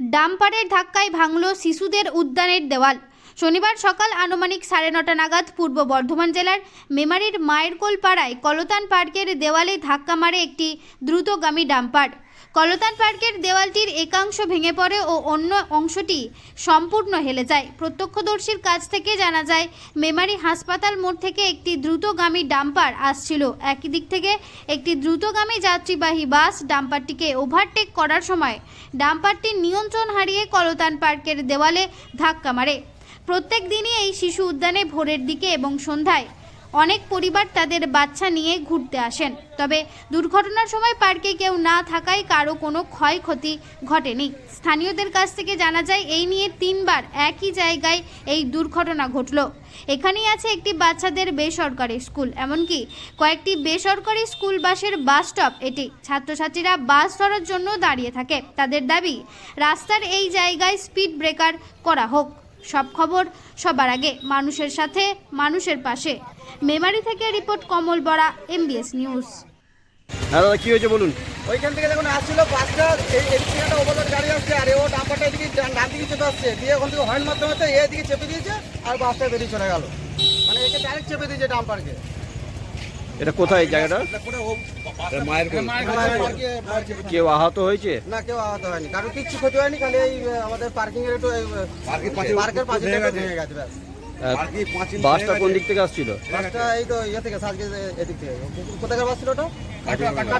ডাম্পারের ধাক্কায় ভাঙল শিশুদের উদ্যানের দেওয়াল। শনিবার সকাল আনুমানিক সাড়ে নটা নাগাদ পূর্ব বর্ধমান জেলার মেমারির মায়েরকোল পাড়ায় কলতান পার্কের দেওয়ালে ধাক্কা মারে একটি দ্রুতগামী ডাম্পার। কলতান পার্কের দেওয়ালটির একাংশ ভেঙে পড়ে ও অন্য অংশটি সম্পূর্ণ হেলে যায়। প্রত্যক্ষদর্শীর কাছ থেকে জানা যায়, মেমারি হাসপাতাল মোড় থেকে একটি দ্রুতগামী ডাম্পার আসছিল। একই দিক থেকে একটি দ্রুতগামী যাত্রীবাহী বাস ডাম্পারটিকে ওভারটেক করার সময় ডাম্পারটি নিয়ন্ত্রণ হারিয়ে কলতান পার্কের দেওয়ালে ধাক্কা মারে। প্রত্যেক দিনই এই শিশু উদ্যানে ভোরের দিকে এবং সন্ধ্যায় অনেক পরিবার তাদের বাচ্চা নিয়ে ঘুরতে আসেন। তবে দুর্ঘটনার সময় পার্কে কেউ না থাকায় কারও কোনো ক্ষয়ক্ষতি ঘটেনি। স্থানীয়দের কাছ থেকে জানা যায়, এই নিয়ে তিনবার একই জায়গায় এই দুর্ঘটনা ঘটল। এখানেই আছে একটি বাচ্চাদের বেসরকারি স্কুল। এমনকি কয়েকটি বেসরকারি স্কুল বাসের বাস স্টপ। এটি ছাত্রছাত্রীরা বাস ধরার জন্য দাঁড়িয়ে থাকে। তাদের দাবি, রাস্তার এই জায়গায় স্পিড ব্রেকার করা হোক। সব খবর সবার আগে মানুষের সাথে মানুষের পাশে। মেমারি থেকে রিপোর্ট কমল বড়া এমবিএস নিউজ হ্যাঁ দাদা কী হয়েছে বলুন? ওইখান থেকে যখন আসছিল বাসটা এই এদিকে একটা ওভারলোড গাড়ি আসছে আর ও ডাম্পারটা এদিকে ডান দিকে চেপে আসছে। দিয়ে ওখান থেকে হর্ন মাধ্যমে এদিকে দিকে চেপে দিয়েছে আর বাসটা বেরিয়ে চলে গেল। মানে একে ডাইরেক্ট চেপে দিয়েছে ডাম্পারকে এটা কোথায় জায়গাটা? মায়ের কেউ আহত হয়েছে? না কেউ আহত হয়নি। কারণ কিচ্ছু ক্ষতি হয়নি খালি এই আমাদের পার্কিং এর একটু পার্কের পাশে ভেঙে গেছে বাসটা কোন দিক থেকে আসছিল? বাসটা এই তো ইয়ে থেকে সাজকে এদিক থেকে। কোথাকার বাস ছিল ওটা?